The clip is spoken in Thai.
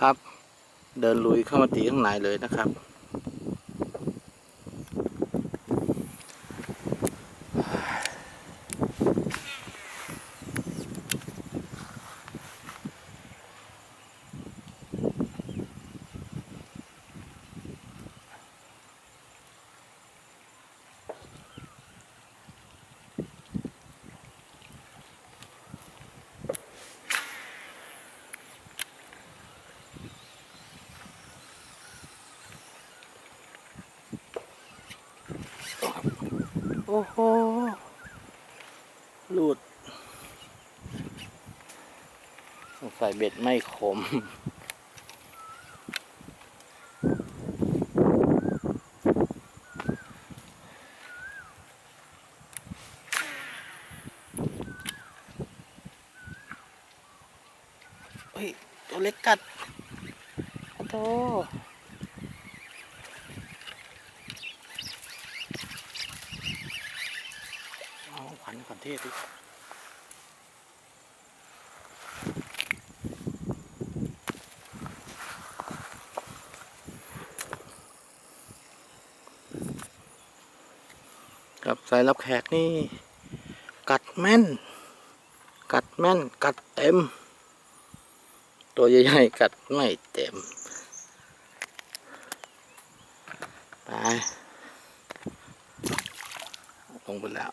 ครับ เดินลุยเข้ามาตีข้างในเลยนะครับ อ้โหหลุดสงสัยเบ็ดไม่คมเฮ้ยตัวเล็กกัดโอ้โห เอาขวัญขวัญเทศดิกับสายรับแขกนี่ กัดแม่น กัดแม่น กัดเต็ม ตัวใหญ่ๆกัดไม่เต็ม ไป ลงไปแล้ว